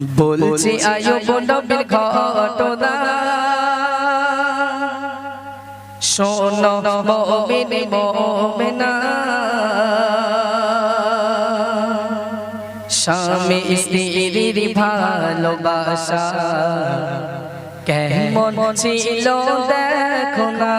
বলছি আয়ুব নবীর ঘটনা শোন মমিন মমিনা স্বামী স্ত্রীর ভালোবাসা কেমন ছিল দেখো না।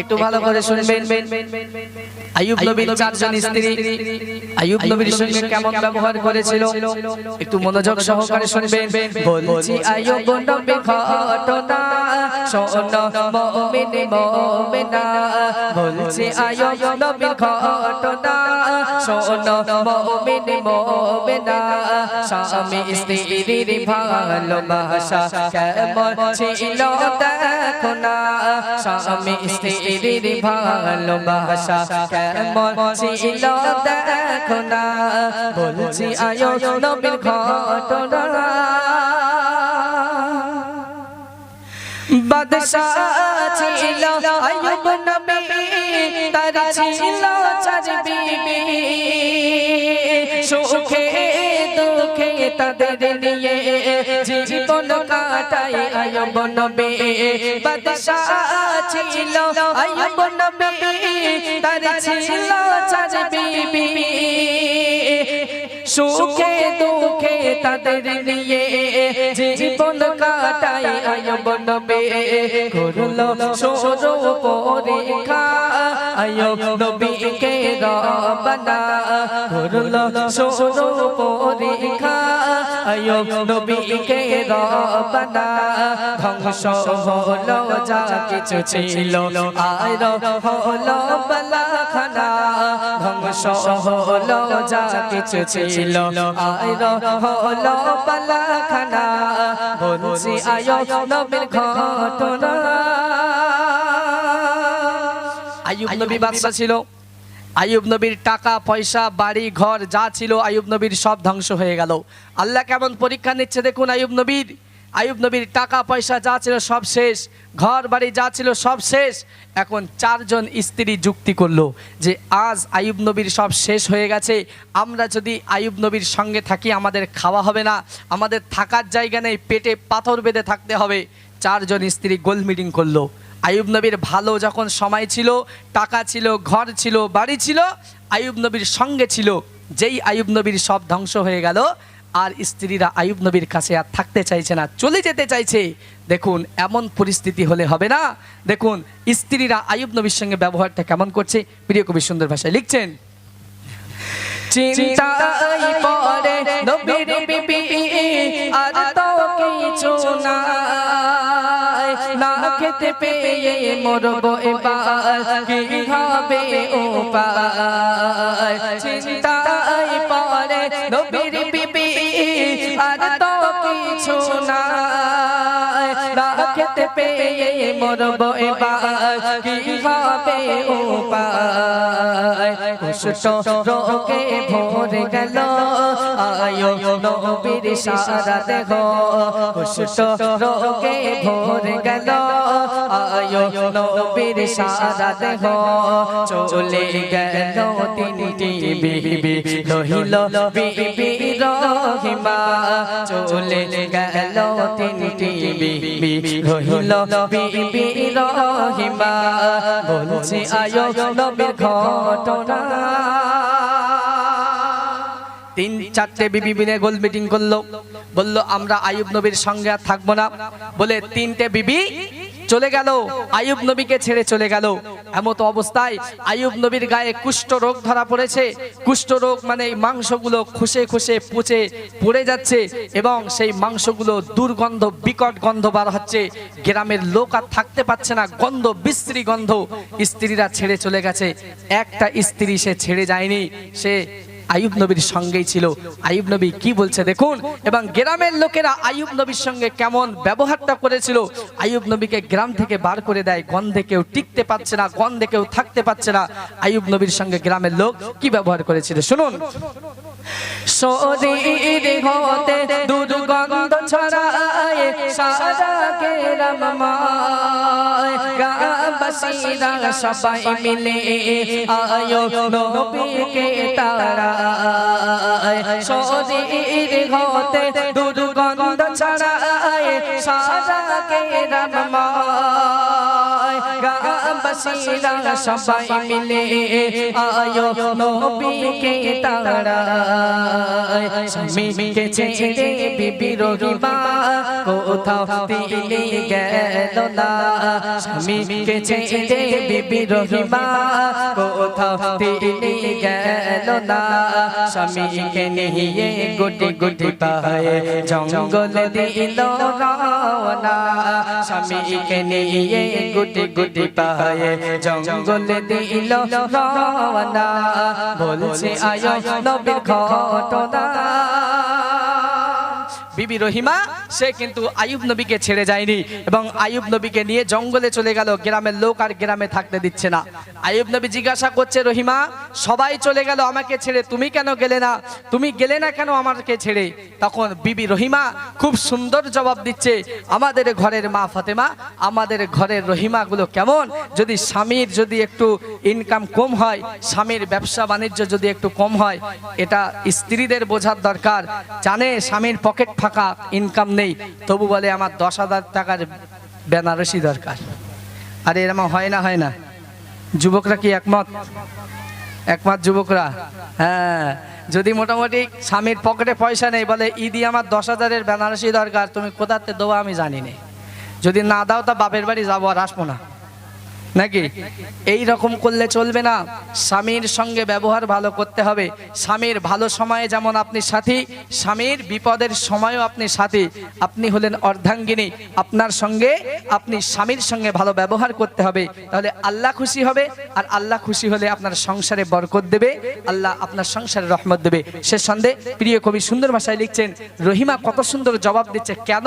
একটু ভালো করে শুনবেন। আয়ুব নবীর চারজন স্ত্রী আয়ুব নবীর সঙ্গে কেমন ব্যবহার করেছিল? একটু মনোযোগ সহকারে শুনবেন। বলছি আয়ুব নবীর ঘটনা শোনো মুমিন মুমিনা। বলছি আয়ুব নবীর ঘটনা শোনো মুমিন মুমিনা। স্বামী স্ত্রীর ভালোবাসা কেমন ছিল দেখো না। স্বামী স্ত্রীর ভালোবাসা কেমন ছিল দেখো না বলছি, আয়ো নবীর ঘটনা। বাদশাহ ছিল আয়ুব নবী, তার ছিল চার বিবি। সুখে দুঃখে তাদের নিয়ে জীবন কাটাই আয়ুব নবী বাদশাহ ছিল আয়ুব নবী তার ছিল চার বিবি। সুখে দুঃখে তাদের নিয়ে জীবন কাটাই আয়ব নবে করল সরো পরীক্ষা আয়ব নবীকে রবনা করল সরো পরীক্ষা আয়ব নবীকে রবনা ধ্বংস কিছু ছিল আর হলো বলাখানা ধ্বংস হলো কিছু ছিল আয়র হলো পালাখানা বলছি নবীর আয়ুব নবী বাদশা ছিল। আয়ুব নবীর টাকা, পয়সা, বাড়ি, ঘর, যা ছিল আয়ুব নবীর সব ধ্বংস হয়ে গেল। আল্লাহ কেমন পরীক্ষা নিচ্ছে দেখুন আয়ুব নবীর? আয়ুব নবীর টাকা, পয়সা যা ছিল সব শেষ, ঘর, বাড়ি যা ছিল সব শেষ। এখন চারজন স্ত্রী যুক্তি করল যে, আজ আয়ুব নবীর সব শেষ হয়ে গেছে। আমরা যদি আয়ুব নবীর সঙ্গে থাকি, আমাদের খাওয়া হবে না। আমাদের থাকার জায়গা নেই। পেটে পাথর বেঁধে থাকতে হবে। চারজন স্ত্রী গোল মিটিং করল। আয়ুব নবীর ভালো যখন সময় ছিল, টাকা ছিল, ঘর ছিল, বাড়ি ছিল আয়ুব নবীর সঙ্গে ছিল, যেই আয়ুব নবীর সব ধ্বংস হয়ে গেল, আর স্ত্রীরা আয়ুব নবীর কাছে আর থাকতে চাইছে না, চলে যেতে চাইছে। দেখুন, এমন পরিস্থিতি হলে হবে না। দেখুন, স্ত্রীরা আয়ুব নবীর সঙ্গে ব্যবহারটা কেমন করছে? প্রিয় কবি সুন্দর ভাষায় লিখছেন চিন্তাই পরে নবীর বিবি আর খেতে পেয়ে মরব পেয়ে মরব এবার কি হবে উপায়? কুষ্ঠ রোগে ভরে গেল, আয়ো নবীর সারা দেহ। কুষ্ঠ রোগে ভরে গেল, আয়ো নবীর সারা দেহ। চলে গেল তিনটি বিবি রহিল বিবি রহিমা চলে গেল তিনটি বিবি রহিল বিবি রহিমা বলছি আয়ো ঘটনা তিন চারটে বিবি মিলে গোল মিটিং করল বলল আমরা আয়ুব নবীর সঙ্গে আর থাকব না বলে তিনটে বিবি চলে গেল আয়ুব নবীকে ছেড়ে চলে গেল এমতো অবস্থায় আয়ুব নবীর গায়ে কুষ্ঠ রোগ ধরা পড়েছে। কুষ্ঠ রোগ মানে মাংসগুলো খুশে খুশে পুচে পড়ে যাচ্ছে এবং সেই মাংসগুলো দুর্গন্ধ, বিকট গন্ধ বার হচ্ছে। গ্রামের লোক আর থাকতে পারছে না, গন্ধ, বিশ্রী গন্ধ। স্ত্রীরা ছেড়ে চলে গেছে। একটা স্ত্রী সে ছেড়ে যায়নি, সে আয়ুব নবীর সঙ্গেই ছিল। আয়ুব নবী কি বলছে দেখুন? এবং গ্রামের লোকেরা আয়ুব নবীর সঙ্গে কেমন ব্যবহারটা করেছিল? আয়ুব নবীকে গ্রাম থেকে বার করে দেয়, গন্ধে কেউ টিকতে পারছে না, গন্ধে কেউ থাকতে পারছে না। আয়ুব নবীর সঙ্গে গ্রামের লোক কি ব্যবহার করেছিল? শুনুন। সবাই মিলে আয়ো নবীকে তারা শরীর হতে দুর্গন্ধ ছড়ায় সারা গেরাম মায় গাবাসীরা সবাই মিলে আয়ো নবীকে তারা স্বামীকে ছেড়ে বিবি রহিমা কোথাও দিলে গেল না স্বামীকে ছেড়ে বিবি রহিমা কোথাও দিলে গেল না স্বামীকে নিয়ে গুটি গুটি পায়ে জঙ্গল দিল রওনা স্বামীকে নিয়ে গুটি গুটি পায়ে জঙ্গল দিল রওনা। বলছে আয়ো নবীর ঘটনা। বিবি রহিমা, সে কিন্তু আয়ুব নবীকে ছেড়ে যায়নি এবং আয়ুব নবীকে নিয়ে জঙ্গলে চলে গেল, গ্রামের লোক আর গ্রামে থাকতে দিচ্ছে না। আয়ুব নবী জিজ্ঞাসা করছে, রহিমা, সবাই চলে গেল আমাকে ছেড়ে, তুমি কেন গেলে না? তুমি গেলে না কেন আমাকে ছেড়ে? তখন বিবি রহিমা খুব সুন্দর জবাব দিচ্ছে, আমাদের ঘরের মা ফাতেমা, আমাদের ঘরের রহিমাগুলো কেমন? যদি স্বামীর যদি একটু ইনকাম কম হয়, স্বামীর ব্যবসা বাণিজ্য যদি একটু কম হয়, এটা স্ত্রীদের বোঝার দরকার। জানে স্বামীর পকেট ফাঁকা ইনকাম নেই, তবু বলে আমার দশ হাজার টাকার বেনারসি দরকার। আরে এরকম হয় না হয় না। যুবকরা কি একমত? একমত যুবকরা? হ্যাঁ। যদি মোটামুটি স্বামীর পকেটে পয়সা নেই, বলে ঈদি আমার দশ হাজারের বেনারসি দরকার, তুমি কোথাতে দেবো আমি জানি না। যদি না দাও তা বাপের বাড়ি যাব আর আসব না। নাকি? এই রকম করলে চলবে না। স্বামীর সঙ্গে ব্যবহার ভালো করতে হবে। স্বামীর ভালো সময়ে যেমন আপনি সাথী, স্বামীর বিপদের সময়ও আপনি সাথী। আপনি হলেন অর্ধাঙ্গিনী। আপনার সঙ্গে আপনি স্বামীর সঙ্গে ভালো ব্যবহার করতে হবে। তাহলে আল্লাহ খুশি হবে আর আল্লাহ খুশি হলে আপনার সংসারে বরকত দেবে। আল্লাহ আপনার সংসারে রহমত দেবে। সে সন্দেহ প্রিয় কবি সুন্দর ভাষায় লিখছেন, রহিমা কত সুন্দর জবাব দিচ্ছে। কেন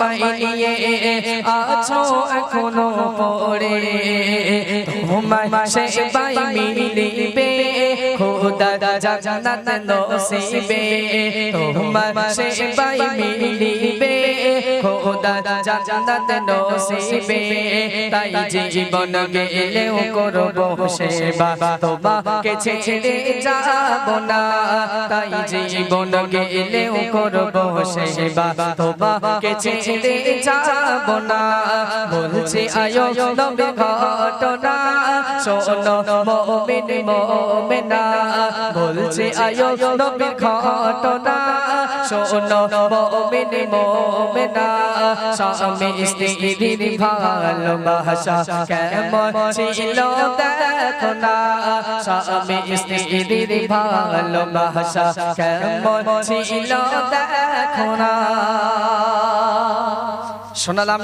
আমায় আছো এখনও পড়ে। তোমায় সে বাই মিলিবে। খোদা জান্নাত নসিবে। তোমায় সে বাই মিলিবে। খোদা জান্নাত নসিবে, তাই জীবন গেলেও করব সেবা। তোমাকে ছেড়ে যাব না, তাই জীবন গেলেও করব সেবা। তোমাকে ছেড়ে যাব না, বলছে আয়ো নবে ঘটনা। শোনো, মোমিন মোমেনা, বলছে আয়ো নবে ঘটনা। শোনো, মোমিন মোমেনা স্বামী স্ত্রীর ভালোবাসা কেমন ছিল দেখো না স্বামী স্ত্রীর ভালোবাসা কেমন ছিল দেখো না শোনালাম